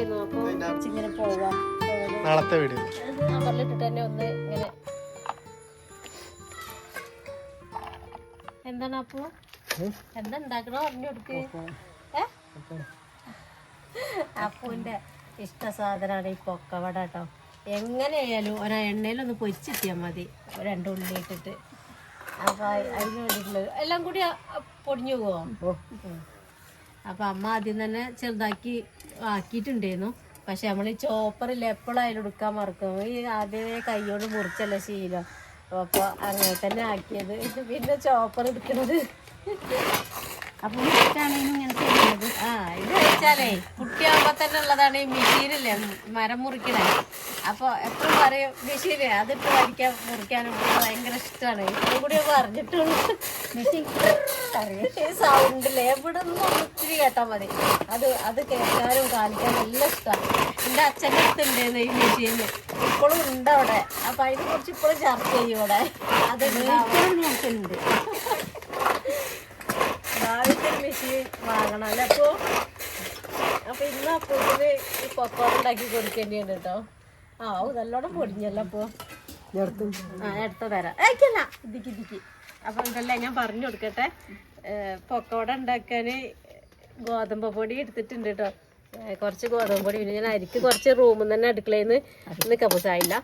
ഇങ്ങനെ പോവാം. നാളത്തെ വീഡിയോ. തന്നെ ഒന്ന് ഇങ്ങനെ. എന്താണ് അപ്പൊ? എന്താ ഉണ്ടാക്കണോ പറഞ്ഞു കൊടുക്ക്. ഏ? അപ്പുവിന്റെ ഇഷ്ട സാധനമാണ് ഈ പൊക്കവട കേട്ടോ. എങ്ങനെയായാലും ഒരു എണ്ണയിലൊന്ന് പൊരിച്ചിട്ടിയാൽ മതി. രണ്ട് ഉള്ളി ഇട്ടിട്ട്. അപ്പൊ അതിന് എല്ലാം കൂടി പൊടിഞ്ഞു പോവാം? അപ്പൊ അമ്മ ആദ്യം തന്നെ ചെറുതാക്കി ആക്കിയിട്ടുണ്ടായിരുന്നു. പക്ഷെ നമ്മൾ ഈ ചോപ്പറിൽ എപ്പോഴും അതിലെടുക്കാൻ മറക്കും. ഈ ആദ്യം കൈയോട് മുറിച്ചല്ല ശീലം. അപ്പൊ അങ്ങനെ തന്നെ ആക്കിയത്. പിന്നെ ചോപ്പർ എടുക്കുന്നത്. അപ്പൊ ഇഷ്ടമാണെങ്കിൽ ഇങ്ങനെ ചെയ്യുന്നത്. ആ ഇത് വെച്ചാലേ കുട്ടിയാകുമ്പോ തന്നെ ഉള്ളതാണ് ഈ മെഷീനില്ലേ മരം മുറിക്കണേ. അപ്പൊ എപ്പോഴും പറയും മെഷീൻ അതിട്ട് വരയ്ക്കാൻ മുറിക്കാനും ഭയങ്കര ഇഷ്ടമാണ് ഇപ്പം കൂടി പറഞ്ഞിട്ടുള്ളൂ മെഷീൻ സൗണ്ടില്ലേ എവിടെ നിന്നും ഒത്തിരി കേട്ടാ മതി. അത് അത് കേൾക്കാനും കാണിക്കാനും എല്ലാം ഇഷ്ടമാണ് എന്റെ അച്ഛന്റെ അടുത്തുണ്ടായിരുന്നു ഈ മെഷീൻ ഇപ്പോഴും ഉണ്ട് അവിടെ. അപ്പൊ അതിനെ കുറിച്ച് ഇപ്പോഴും ചർച്ച ചെയ്യും ഇവിടെ അത് ഇപ്പോഴും മെഷീൻ വാങ്ങണം അല്ലേ? അപ്പോ അപ്പൊ ഇന്ന് അപ്പൂത്തിന് ഈ പക്കോട ഉണ്ടാക്കി കൊടുക്കേണ്ടിയുണ്ട് കേട്ടോ. ആ ഓ നല്ലോണം പൊടിഞ്ഞല്ലോ അപ്പോ. ആ എടുത്ത തരാം. ഏക്കല്ല ഇതിക്ക് ഇതിക്ക് അപ്പൊ ഇതല്ല ഞാൻ പറഞ്ഞു കൊടുക്കട്ടെ. പൊക്കോട ഉണ്ടാക്കാന് ഗോതമ്പ് പൊടി എടുത്തിട്ടുണ്ട് കേട്ടോ. കുറച്ച് ഗോതമ്പ് പൊടി പിന്നെ ഞാൻ അരിക്ക് കുറച്ച് റൂമിൽ നിന്ന് തന്നെ അടുക്കളയിൽ നിന്ന് കപ്പസായില്ല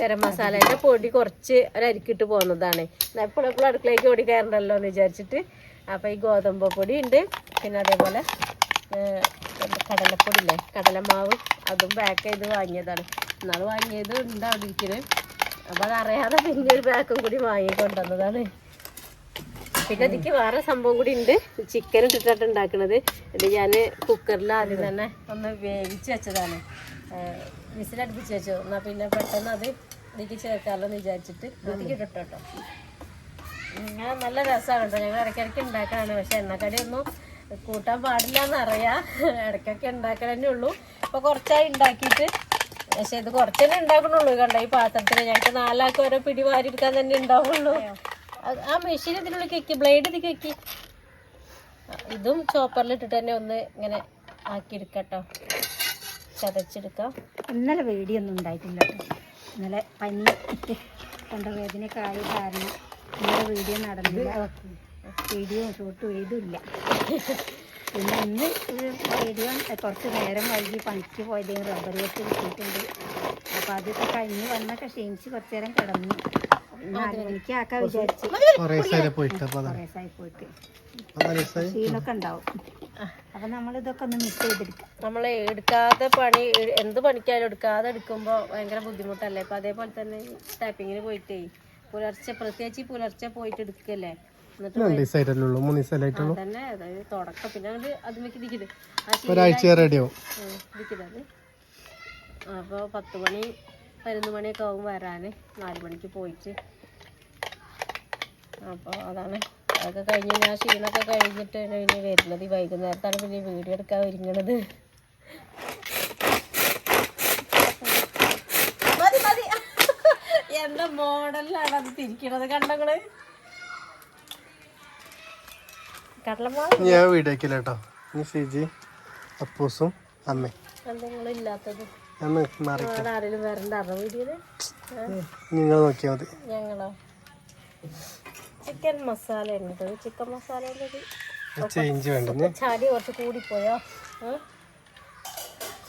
ഗരം മസാലേന്റെ പൊടി കുറച്ച് ഒരരിക്കിട്ട് പോകുന്നതാണ്. എപ്പോഴും എപ്പോഴും അടുക്കളയ്ക്ക് ഓടി കയറണ്ടല്ലോ എന്ന് വിചാരിച്ചിട്ട് അപ്പോൾ ഈ ഗോതമ്പ് പൊടി ഉണ്ട്. പിന്നെ അതേപോലെ കടലപ്പൊടി ഇല്ലേ കടലമാവ്. അതും പാക്ക് ചെയ്ത് വാങ്ങിയതാണ്. ഇന്നാൾ വാങ്ങിയത് ഉണ്ട് അവിടെ അപ്പോൾ അതറിയാതെ പിന്നെ ഒരു പാക്കും കൂടി വാങ്ങിക്കൊണ്ടുവന്നതാണ് പിന്നെ അതിക്ക് വേറെ സംഭവം കൂടി ഉണ്ട്. ചിക്കൻ ഇട്ടിട്ടാണ് ഉണ്ടാക്കുന്നത് ഇത് ഞാൻ കുക്കറിൽ ആദ്യം തന്നെ ഒന്ന് വേവിച്ച് വെച്ചതാണ്. വിസിലടുപ്പിച്ച് വെച്ചു. എന്നാൽ പിന്നെ പെട്ടെന്ന് അത് ഇതിക്ക് ചേർക്കാമല്ലോ എന്ന് വിചാരിച്ചിട്ട് അതിക്ക് ഇട്ടിട്ടോ ഇങ്ങനെ നല്ല രസമാണ് കേട്ടോ ഞങ്ങൾ ഇടയ്ക്കിടയ്ക്ക് ഉണ്ടാക്കാനാണ് പക്ഷെ എണ്ണക്കടി ഒന്നും കൂട്ടാൻ പാടില്ല എന്നറിയാം. ഇടയ്ക്കൊക്കെ ഉണ്ടാക്കണേ ഉള്ളൂ. ഇപ്പൊ കുറച്ചായി ഉണ്ടാക്കിയിട്ട്. പക്ഷെ ഇത് കുറച്ചന്നെ ഉണ്ടാക്കണുള്ളൂ. കണ്ട ഈ പാത്രത്തിന് ഞങ്ങൾക്ക് നാലാൾക്ക് ഓരോ പിടി വാരി എടുക്കാൻ തന്നെ ഉണ്ടാവുള്ളൂ. ആ മെഷീൻ ഇതിനുള്ളിൽ കെക്കി ബ്ലേഡ് ഇത് കെക്കി. ഇതും ചോപ്പറിൽ ഇട്ടിട്ട് തന്നെ ഒന്ന് ഇങ്ങനെ ആക്കിയെടുക്കട്ടോ. ചതച്ചെടുക്കാം. ഇന്നലെ വേടിയൊന്നും ഉണ്ടായിട്ടില്ല. ഇന്നലെ പനി തൊണ്ടവേദനയൊക്കെ ആയ കാരണം ഇന്നലെ വീഡിയോ നടന്നില്ല. വീഡിയോ ഷൂട്ട് ചെയ്തില്ല. പിന്നെ ഇന്ന് വീഡിയോ കുറച്ച് നേരം വൈകി പണിക്ക് പോയത് റബ്ബർ വെച്ച് കിട്ടിയിട്ടുണ്ട് അപ്പോൾ അതൊക്കെ കഴിഞ്ഞ് വന്നൊക്കെ ക്ഷീണിച്ച് കുറച്ച് നേരം കിടന്നു. ആക്കാൻ വിചാരിച്ചു. കൊറേ ദിവസമായില്ലേ പോയിട്ട്. അപ്പൊ നമ്മൾ ഇതൊക്കെ ഉണ്ടാവും. അപ്പം ഒന്ന് മിസ് ചെയ്തെടുക്കാം നമ്മൾ എടുക്കാതെ പണി എന്ത് പണിക്കാലും എടുക്കാതെ എടുക്കുമ്പോൾ ഭയങ്കര ബുദ്ധിമുട്ടല്ലേ? അപ്പൊ അതേപോലെ തന്നെ ടാപ്പിങ്ങിന് പോയിട്ടേ പുലർച്ചെ പ്രത്യേകിച്ച് പുലർച്ചെ പോയിട്ട് എടുക്കല്ലേ? അപ്പൊ മൂന്ന് ദിവസമായിട്ടുള്ളൂ തന്നെ അതായത് തുടക്കം. പിന്നെ ഒരാഴ്ച റെഡിയാവും അപ്പോൾ പത്ത് മണി പതിനൊന്ന് മണിയൊക്കെ ആവും വരാൻ നാല് മണിക്ക് പോയിട്ട്. അപ്പോൾ അതാണ്. അതൊക്കെ കഴിഞ്ഞ് ഞാൻ ക്ഷീണമൊക്കെ കഴിഞ്ഞിട്ട് ഇനി വരുന്നത് ഈ വൈകുന്നേരത്താണ് പിന്നെ വീഡിയോ എടുക്കാൻ ഒരുങ്ങണത് മതി മതി എന്താ മോഡലിലാണ് അത് തിരിക്കണത്. കണ്ടങ്ങൾ ഞാൻ വീഡിയോ കേട്ടോ. ഇനി സിജി അപ്പൂസും അമ്മ. ഇല്ലാത്തത് നിങ്ങൾ നോക്കിയാ മതി. ഞങ്ങളോ? ചിക്കൻ മസാല ഉണ്ട്. ചിക്കൻ മസാല ചേഞ്ച് വേണ്ടേ ചാടി കുറച്ച് കൂടിപ്പോയോ?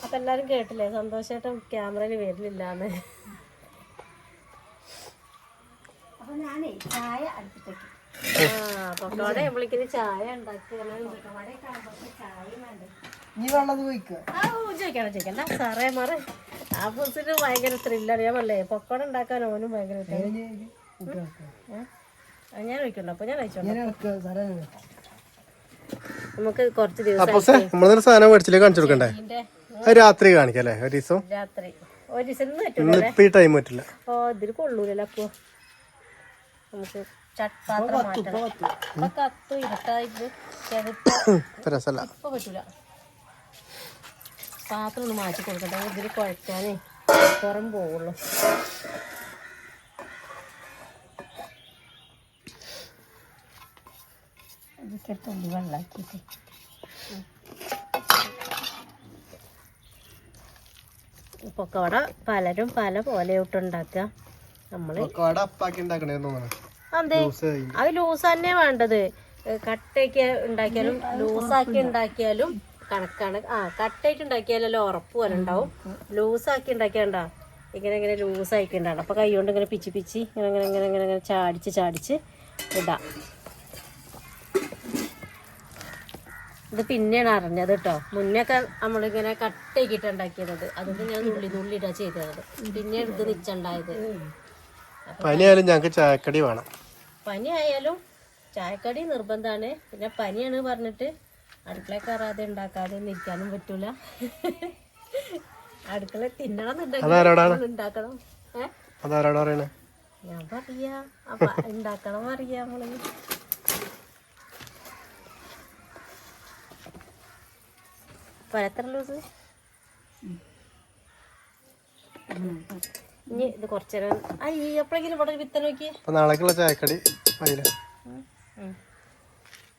അപ്പൊ എല്ലാരും കേട്ടില്ലേ? സന്തോഷായിട്ട് ക്യാമറയിൽ വരുന്നില്ലാന്ന് അപ്പോൾ ഞാനേ ചായ അടുപ്പിട്ടേക്ക് ആ പൊക്കോടെ വിളിക്കുന്ന. ചായ ഉണ്ടാക്കുകയാണ്. ആ, ചോദിക്കണം ചോദിക്കണ്ട. സാറേ മാറേ. ആ പുസിന് ഭയങ്കര ത്രില്ലാണ് ഞാൻ പറഞ്ഞേ പൊക്കോട ഉണ്ടാക്കാൻ ഓനും ഭയങ്കര ഞാൻ ചോദിക്കണ്ട അപ്പൊ ഞാൻ കഴിച്ചോളാം. നമുക്ക് കുറച്ച് ദിവസം നമ്മളൊരു സാധനം മേടിച്ചില്ലേ കാണിച്ചു കൊടുക്കണ്ടേ? രാത്രി കാണിക്കാം അല്ലേ? ഒരു ദിവസം? രാത്രി. ഒരു ദിവസം ഇന്ന് പറ്റില്ല. ഓ ഇതിൽ കൊള്ളൂലല്ലോ അപ്പൊ. നമുക്ക് ചട്പാത്രം മാറ്റണം. അപ്പൊ കത്തു ഇരുട്ടായിട്ട് ഇപ്പൊ പറ്റൂല. പാത്രം ഒന്ന് മാറ്റി കൊടുക്കട്ടെ. ഇതിൽ കുഴക്കാനേ പുറം പോവുള്ളൂ. ഇതൊക്കെ തുള്ളി വെള്ളമാക്കിയിട്ട് പൊക്കവട പലരും പല പോലെ ഇട്ടുണ്ടാക്കുക നമ്മൾ പൊക്കവട അപ്പാക്കി ഉണ്ടാക്കണേ തോന്നുന്നു. അതെ. അത് ലൂസ് തന്നെ വേണ്ടത് കട്ടയ്ക്ക് ഉണ്ടാക്കിയാലും ലൂസാക്കി ഉണ്ടാക്കിയാലും കണക്കാണ്. ആ കട്ടയായിട്ട് ഉണ്ടാക്കിയാലല്ലോ ഉറപ്പ് പോലെ ഉണ്ടാവും. ലൂസാക്കി ഉണ്ടാക്കിയാണ്ടാ? ഇങ്ങനെ ഇങ്ങനെ ലൂസാക്കി ഉണ്ടാവും അപ്പൊ കൈ കൊണ്ട് ഇങ്ങനെ പിച്ചി പിച്ചി ഇങ്ങനെ ഇങ്ങനെ ഇങ്ങനെ ഇങ്ങനെ ഇങ്ങനെ ചാടിച്ച് ചാടിച്ച് ഇടാം. ഇത് പിന്നെയാണ് അറിഞ്ഞത് കേട്ടോ. മുന്നൊക്കെ നമ്മളിങ്ങനെ കട്ടയാക്കിയിട്ട് ഉണ്ടാക്കിയത് അതുകൊണ്ട് ഞാൻ നുള്ളി നുള്ളി ഇടാ ചെയ്തത്. പിന്നെ ഇത് നിച്ചുണ്ടായത്. പനിയായാലും ഞങ്ങൾക്ക് ചായക്കടി വേണം. പനി ആയാലും ചായക്കടി നിർബന്ധമാണ് പിന്നെ പനിയാണ് പറഞ്ഞിട്ട് അടുക്കള കയറാതെ ഉണ്ടാക്കാതെ നിൽക്കാനും പറ്റൂല. അടുക്കള തിന്നണം ഉണ്ടാക്കണം. ഞാൻ പറയാ. അപ്പൊ ഉണ്ടാക്കണം അറിയാ നമ്മൾ. പരത്ര ലൂസ് ഇനി ഇത് കുറച്ചേരം അയ്യ എപ്പോഴെങ്കിലും ഇവിടെ ഒരു നോക്കി നാളേക്കുള്ള ചായക്കടി.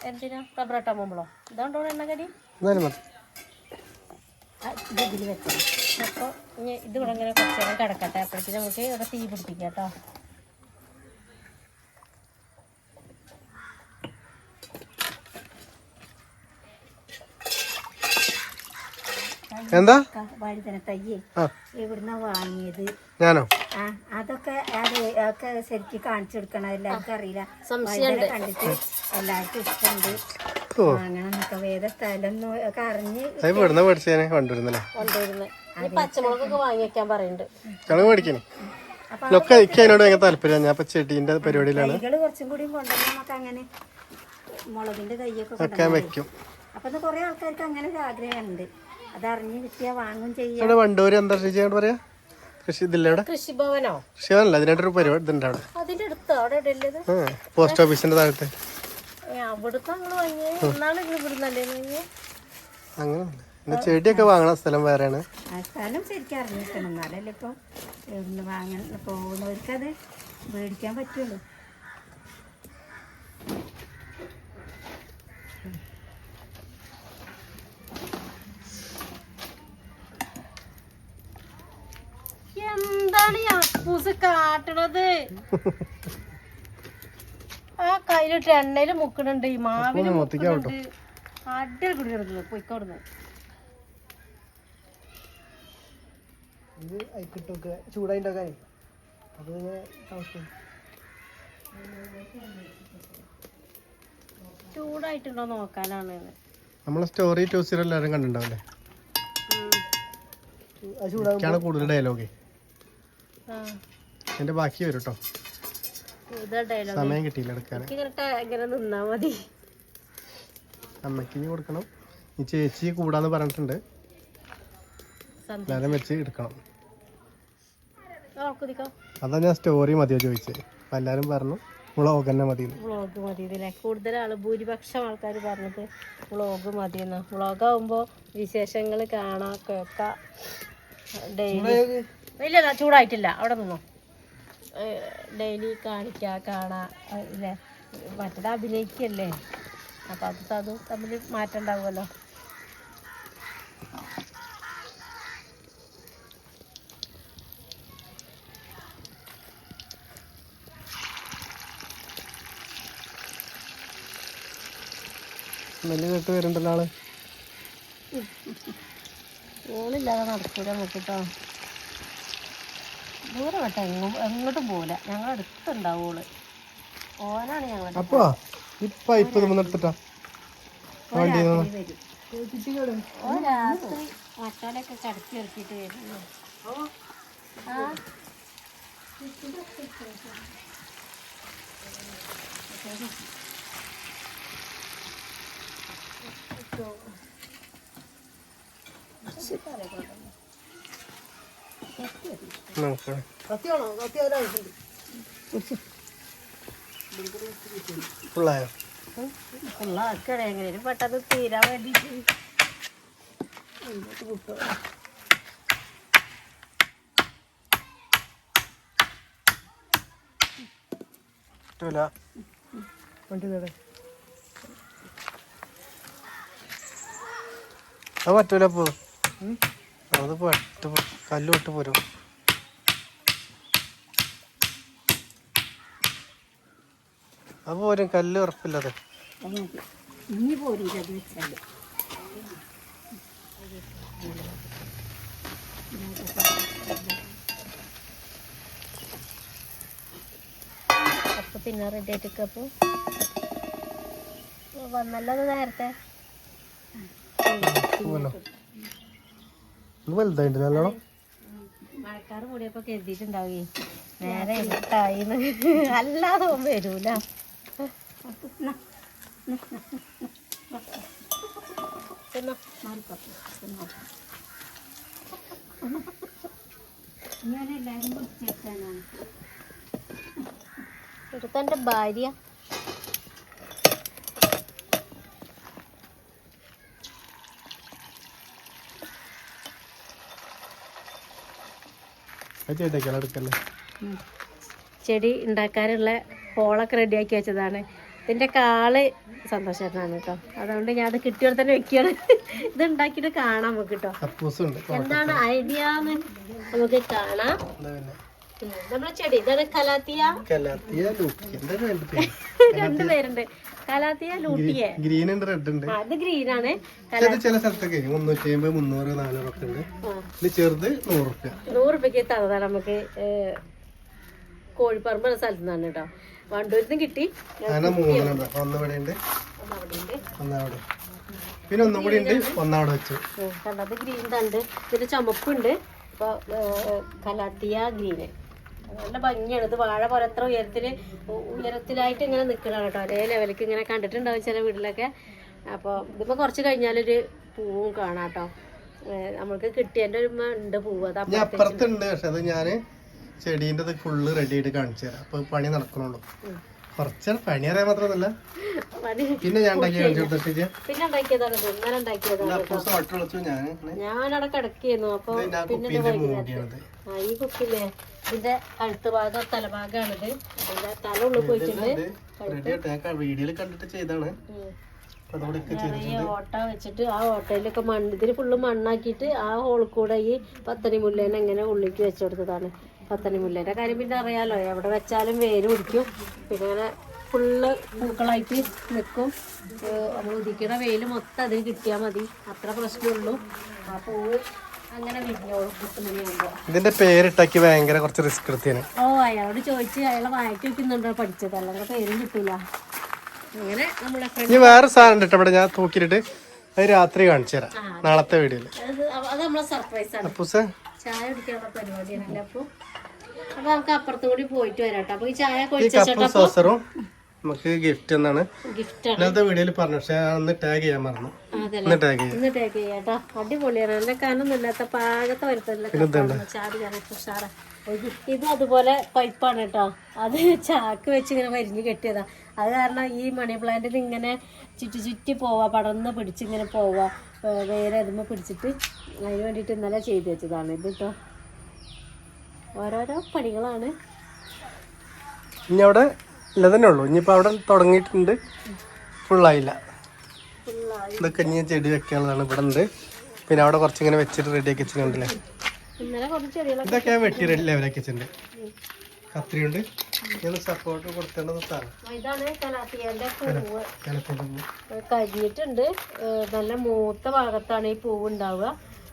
എന്തിനാ? റബ്ബർ ഇട്ടാൻ പോകുമ്പോഴോ ഇതാണ്ടോ എണ്ണക്കടി ഇതിൽ വെക്കണം അപ്പോൾ ഇനി ഇത് ഇവിടെ ഇങ്ങനെ കുറച്ച് നേരം കിടക്കട്ടെ. അപ്പോഴേക്കും നമുക്ക് ഇവിടെ തീ പിടിപ്പിക്കാം കേട്ടോ. എന്താ? വഴുതന തയ്യേ വാങ്ങിയത്? ഞാനോ? അതൊക്കെ ഒക്കെ ശരിക്കും കാണിച്ചു കൊടുക്കണം. എല്ലാവർക്കും അറിയില്ല. സംശയമുണ്ട്. വഴുതന കണ്ടിട്ട് എല്ലാവർക്കും ഇഷ്ടമുണ്ട്. ഓ. വാങ്ങണമെന്നൊക്കെ വേറെ സ്ഥലം അറിഞ്ഞ് ഇവിടുന്ന് കൊണ്ടുവരുന്നല്ലേ? കൊണ്ടുവരുന്നത് പച്ചമുളകൊക്കെ പറയുന്നുണ്ട് മേടിക്കണേ. ലൊക്കെ എനിക്ക് അതിനോട് ഭയങ്കര താല്പര്യം ഞാൻ ഇപ്പൊ ചെടീന്റെ പരിപാടിയിലാണ്. കുറച്ചും കൂടി കൊണ്ടുവന്നാൽ നമുക്ക് അങ്ങനെ മുളകിന്റെ തൈയൊക്കെ വെക്കും. അപ്പൊ കൊറേ കുറെ ആൾക്കാർക്ക് അങ്ങനെ ഒരു ആഗ്രഹമുണ്ട്. അത് അറിഞ്ഞ് വാങ്ങും ചെയ്യാം. ഇവിടെ വണ്ടൂര് എന്താ കൃഷി ചെയ്യാണ്ട് പറയാ? കൃഷി ഇതില്ല ഇവിടെ കൃഷിഭവനോ? കൃഷിയല്ല അതിനായിട്ടൊരു പരിപാടി ഇതുണ്ട് അവിടെ. അതിന്റെ അടുത്ത് അവിടെ ആ പോസ്റ്റ് ഓഫീസിന്റെ താഴത്ത്. അവിടുത്തെ നമ്മൾ വാങ്ങിയത് ഒന്നാണ് ഇവിടുന്നല്ലേ വാങ്ങിയേ? അങ്ങനെ പിന്നെ ചെടിയൊക്കെ വാങ്ങണ സ്ഥലം വേറെയാണ്. ആ സ്ഥലം ശരിക്കും അറിഞ്ഞിരിക്കണം. എന്നാലല്ലേ ഇപ്പൊ ഇവിടുന്ന് വാങ്ങാൻ പോകുന്നവർക്ക് അത് മേടിക്കാൻ പറ്റുള്ളൂ. എന്താണ് ഈ അപ്പൂസ് കാട്ടണത്? ആ കയ്യിലിട്ട് എണ്ണയിൽ മുക്കണുണ്ട്. ഈ മാവിന് മുക്കുന്നുണ്ട് അടിയിൽ കുടി പൊയ്ക്കോടുന്നു പൊയ്ക്കവിടുന്ന് ഇത് അയക്കിട്ടൊക്കെ ചൂടായിട്ടൊക്കെ അത് ചൂടായിട്ടുണ്ടോ നോക്കാനാണ്. നമ്മളെ സ്റ്റോറി ടൂസിൽ എല്ലാവരും കണ്ടിട്ടുണ്ടാവില്ലേ കൂടുതൽ ഡയലോഗ് അതിന്റെ ബാക്കി വരും കേട്ടോ സമയം കിട്ടിയില്ല എടുക്കാൻ മതി. അമ്മയ്ക്ക് ഇനി കൊടുക്കണം. ഈ ചേച്ചി കൂടാന്ന് പറഞ്ഞിട്ടുണ്ട്. നേരം വെച്ച് എടുക്കണം. അതാ ഞാൻ സ്റ്റോറി മതിയോ ചോദിച്ചേ. അപ്പം എല്ലാവരും പറഞ്ഞു വ്ളോഗ് തന്നെ മതി വ്ളോഗ് മതി ഇതിലെ കൂടുതൽ ആൾ ഭൂരിപക്ഷം ആൾക്കാർ പറഞ്ഞത് വ്ളോഗ് മതിയെന്ന്. വ്ളോഗ് ആവുമ്പോ വിശേഷങ്ങൾ കാണാം കേൾക്കാം ഡെയിലി ഇല്ല ചൂടായിട്ടില്ല. അവിടെ നിന്നോ? ഡെയിലി കാണിക്കാ കാണാ അല്ലേ ഇല്ലേ? മറ്റേത് അഭിനയിക്കല്ലേ? അപ്പൊ അത് അതും തമ്മിൽ മാറ്റം ഉണ്ടാവുമല്ലോ. കേട്ട് വരുന്നുണ്ടല്ലോ ആൾ. ഓളില്ലാതെ നടക്കൂല നോക്കിട്ടോ ദൂരെ കേട്ടോ എങ്ങും എങ്ങോട്ടും പോല ഞങ്ങൾ അടുത്തുണ്ടാവോൾ ഓനാണ് ഞങ്ങളുടെ അപ്പൊ ഇപ്പൊ പൈപ്പ് നമ്മൾ എടുത്തിട്ടാ വണ്ടി ഓ രാത്രി മട്ടോലൊക്കെ കടത്തി ഇറക്കിയിട്ട് വരുന്നു ആ? നോക്കാം ഫുള്ളായോ എങ്ങനെയും തീരാൻ പറ്റൂല പോ അത് പറ്റൂല അത് പറ്റ കല്ല് വിട്ട് പോരും? അത് പോരും കല്ല് ഉറപ്പില്ലാതെ. അത് മതി ഇനി പോരും അത് വെച്ചാൽ അപ്പൊ പിന്നെ റെഡി ആയിട്ട് അപ്പൊ? വന്നല്ലോ നേരത്തെ. വലുതായിട്ട് നല്ലോണം മഴക്കാറ് കൂടിയപ്പോ കരുതിയിട്ടുണ്ടാവേ. നേരെ ഇരുട്ടായിന്ന് അല്ലാതെ ഒന്നും വരൂല. ഭാര്യ. ചെടി ഉണ്ടാക്കാനുള്ള ഹോളൊക്കെ റെഡിയാക്കി വെച്ചതാണ്. ഇതിന്റെ കാൾ സന്തോഷമായിരുന്നാണ് കേട്ടോ അതുകൊണ്ട് ഞാൻ അത് കിട്ടിയോടെ തന്നെ വെക്കുകയാണ്. ഇത് ഉണ്ടാക്കിയിട്ട് കാണാം നമുക്ക് കേട്ടോ എന്താണ് ഐഡിയ നമുക്ക് കാണാം. നമ്മളെ ചെടി ഇതാണ് കലാത്തിയ? കലാത്തിയ രണ്ട് പേരുണ്ട്. കലാത്തിയ ലൂട്ടിയെ ഗ്രീൻ ഉണ്ട് റെഡ് ഉണ്ട്. ഇത് ഗ്രീൻ ആണ്. ചില സ്ഥലത്തൊക്കെ മുന്നൂറ്റി അമ്പത് മുന്നൂറ് നാനൂറ് ഒക്കെ ഉണ്ട്. ഇത് ചെറുത് നൂറ് റുപ്യ നൂറ് റുപ്യക്ക് തന്നതാ നമുക്ക് കോഴിപ്പറമ്പ് എന്ന സ്ഥലത്ത് നിന്നാണ് കേട്ടോ. വണ്ടൂരിന്ന് കിട്ടി. മൂന്നെണ്ണം ഉണ്ട് ഒന്ന് ഇവിടെ ഉണ്ട് ഒന്ന് അവിടെ ഉണ്ട്. ഒന്ന് അവിടെ. പിന്നെ ഒന്നും കൂടി ഉണ്ട്. ഒന്നവിടെ വെച്ചു. കണ്ടത് ഗ്രീൻ തണ്ട്. ഇതിന്റെ ചുമപ്പുണ്ട്. അപ്പൊ കലാത്തിയ ഗ്രീന് നല്ല ഭംഗിയാണ്. ഇത് വാഴ പോലെ എത്ര ഉയരത്തിൽ ഉയരത്തിലായിട്ട് ഇങ്ങനെ നിൽക്കണം കേട്ടോ. ഒരേ ലെവലിക്ക് ഇങ്ങനെ കണ്ടിട്ടുണ്ടാവും ചില വീട്ടിലൊക്കെ. അപ്പോൾ ഇതിപ്പോൾ കുറച്ച് കഴിഞ്ഞാലൊരു പൂവും കാണാം കേട്ടോ. നമ്മൾക്ക് കിട്ടിയതിന്റെ ഒരു ഉണ്ട് പൂവ്. അത് അപ്പുറത്തുണ്ട് പക്ഷെ അത് ഞാൻ ചെടീന്റെ ഫുള്ള് റെഡി ആയിട്ട് കാണിച്ചു തരാം. അപ്പൊ പണി നടക്കണുള്ളൂ. ഉം. കുറച്ച് പണി അറിയാൻ മാത്രമല്ല പിന്നെ ഞാൻ ഉണ്ടാക്കി കാണിച്ചു കൊടുത്തിട്ട് പിന്നെ ഉണ്ടാക്കിയതാണ് ഇത്. ഇന്നലെ ഉണ്ടാക്കിയതാണ് അപ്പൂസ് ഞാൻ ഞാനവിടെ കിടക്കിയിരുന്നു അപ്പൊ പിന്നെ കുപ്പീന്റെ ആ ഈ കുക്കില്ലേ ഇതിന്റെ കഴുത്ത് ഭാഗം തലഭാഗമാണിത് അതിന്റെ തല ഉള്ളിൽ പോയിട്ടുണ്ട്. വീഡിയോയിൽ കണ്ടിട്ട് ചെയ്താണ് ഓട്ട വെച്ചിട്ട് ആ ഓട്ടയിലൊക്കെ മണ്ണ് ഇതിൽ ഫുള്ള് മണ്ണാക്കിയിട്ട് ആ ഹോൾ കൂടെ ഈ പത്തനി മുല്ലേനെ ഇങ്ങനെ ഉള്ളിക്ക് വെച്ചു കൊടുത്തതാണ്. പത്തനി മുല്ലേന്റെ കാര്യം പിന്നെ അറിയാലോ. എവിടെ വെച്ചാലും വേര് പിടിക്കും പിന്നെ അങ്ങനെ ഫുള്ള് പൂക്കളായിട്ട് നിൽക്കും നമ്മൾ ഉദിക്കണ വെയിൽ മൊത്തം അതിന് കിട്ടിയാൽ മതി. അത്ര പ്രശ്നമുള്ളൂ. ആ പൂവ് അങ്ങനെ വിരിഞ്ഞോളും ഇതിന്റെ പേരിട്ടാക്കി ഭയങ്കര കുറച്ച് റിസ്ക് എടുത്തേന്. ഓ അയാളോട് ചോദിച്ച് അയാളെ വായിക്കി വെക്കുന്നുണ്ടോ പഠിച്ചത്. അല്ലെങ്കിൽ പേരും കിട്ടൂല. അങ്ങനെ നമ്മളെ ഇനി വേറെ സാധനം ഉണ്ട് ഇവിടെ ഞാൻ തൂക്കിട്ട് അത് രാത്രി കാണിച്ചു തരാം. നാളത്തെ വീഡിയോയിൽ അത് നമ്മളെ സർപ്രൈസ് ആണ്. അപ്പൂസ്. ചായ കുടിക്കാനുള്ള പരിപാടിയാണല്ലേ അപ്പൊ? അപ്പൊ നമുക്ക് അപ്പുറത്തും കൂടി പോയിട്ട് വരാട്ടോ. അപ്പൊ ഈ ചായ കൊഴിച്ച നമുക്ക് ഗിഫ്റ്റ് എന്നാണ്. ഇന്നത്തെ വീഡിയോയിൽ പറഞ്ഞു പക്ഷെ അന്ന് ടാഗ് ചെയ്യാൻ മറന്നു. ഇന്ന് ടാഗ് ചെയ്യാം. ടേക്ക് ചെയ്യാട്ടോ അടിപൊളിയാണ് നല്ല കനൊന്നും ഇല്ലാത്ത പാകത്തെ വരുത്തില്ല ഇത് അതുപോലെ പൈപ്പാണ് കേട്ടോ. അത് ചാക്ക് വെച്ച് ഇങ്ങനെ മരിഞ്ഞ് കെട്ടിയതാ. അത് കാരണം ഈ മണി പ്ലാന്റിൽ ഇങ്ങനെ ചുറ്റി ചുറ്റി പോവാ. പടർന്ന് പിടിച്ചിങ്ങനെ പോവാ. വേറെ അതുമ്പോൾ പിടിച്ചിട്ട് അതിന് വേണ്ടിയിട്ട് ഇന്നലെ ചെയ്തു വെച്ചതാണ് ഇത് കേട്ടോ. ഓരോരോ പണികളാണ്. ഇനി അവിടെ ഇല്ല തന്നെ ഉള്ളൂ. ഇനിയിപ്പോ അവിടെ തുടങ്ങിയിട്ടുണ്ട്. ഫുള്ളായില്ല. ഫുള്ളായി. ഇതൊക്കെ ഇനി ചെടി വെക്കാനുള്ളതാണ്. ഇവിടെ ഉണ്ട്. പിന്നെ അവിടെ കുറച്ചിങ്ങനെ വെച്ചിട്ട് റെഡി ആക്കി വെച്ചിട്ടുണ്ടല്ലേ? ഇതൊക്കെ ഞാൻ വെട്ടി റെഡി ലെവലാക്കി വെച്ചിട്ടുണ്ട്. കത്രിയുണ്ട്. ഞാൻ സപ്പോർട്ട് കരിഞ്ഞിട്ടുണ്ട്. ഏഹ് നല്ല മൂത്ത ഭാഗത്താണ് ഈ പൂവ് ഉണ്ടാവുക.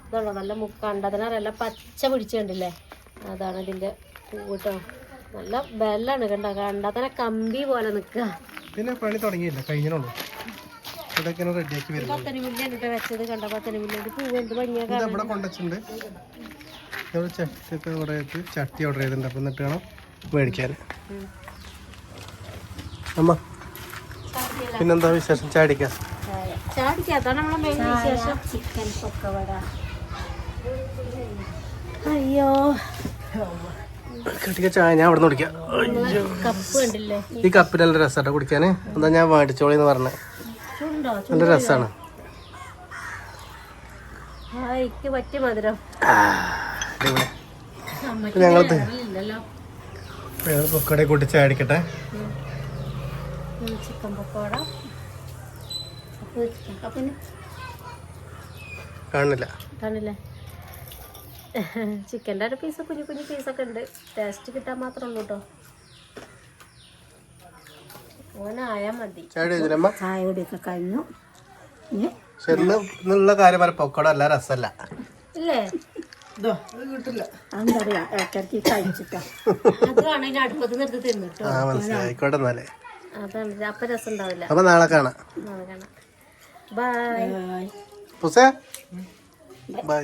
ഇതാണോ നല്ല മു കണ്ടതിനറിയാം പച്ച പിടിച്ചിട്ടുണ്ടല്ലേ? അതാണ് ഇതിന്റെ കൂട്ടോ നല്ല ബെല്ലാണ് കണ്ട? കണ്ടാൽ തന്നെ കമ്പി പോലെ നിൽക്കുക പിന്നെ പണി തുടങ്ങിയില്ല? കഴിഞ്ഞുള്ളൂ പത്തനി കേട്ടോ വെച്ചത്. കണ്ട? പത്തനി മുല്ലിന്റെ പൂവ് എന്ത് ഭംഗിയാ ഇത് ഇവിടെ കൊണ്ടുവച്ചിട്ടുണ്ട്? ഇവിടെ ചട്ടിയൊക്കെ ഓർഡർ ചെയ്ത് ചട്ടി ഓർഡർ ചെയ്തിട്ടുണ്ട്. അപ്പം എന്നിട്ട് വേണം മേടിക്കാൻ. അമ്മ പിന്നെന്താ വിശേഷം? ചാടിക്കാം ചാടിക്ക അതാണ് നമ്മളെ മെയിൻ വിശേഷം. ചിക്കൻ പൊക്കവട. അയ്യോ. കട്ടിക്ക ചായ ഞാൻ അവിടെ കുടിക്കാം. ഈ കപ്പ് നല്ല രസമാട്ടോ കുടിക്കാന്. എന്താ ഞാൻ മേടിച്ചോളി എന്ന് പറഞ്ഞത് നല്ല രസാണ്. ഇല്ലല്ലോ പൊക്കടെ കൂട്ടി ചാടിക്കട്ടെ ചിക്കൻ കാണില്ല കാണില്ലേ ചിക്കന്റെ ഒരു പീസ് കുഞ്ഞു കുഞ്ഞു പീസൊക്കെ ഉണ്ട്. ടേസ്റ്റ് കിട്ടാൻ മാത്രമേ ഉള്ളൂ കേട്ടോ ഓനായാൽ മതി. ചായ കുടിയൊക്കെ കഴിഞ്ഞു. കാര്യം പൊക്കോട അല്ല രസമല്ല ഇല്ലേ? അപ്പൊ നാളെ കാണാം. നാളെ കാണാം. ബൈ പുസേ? ബൈ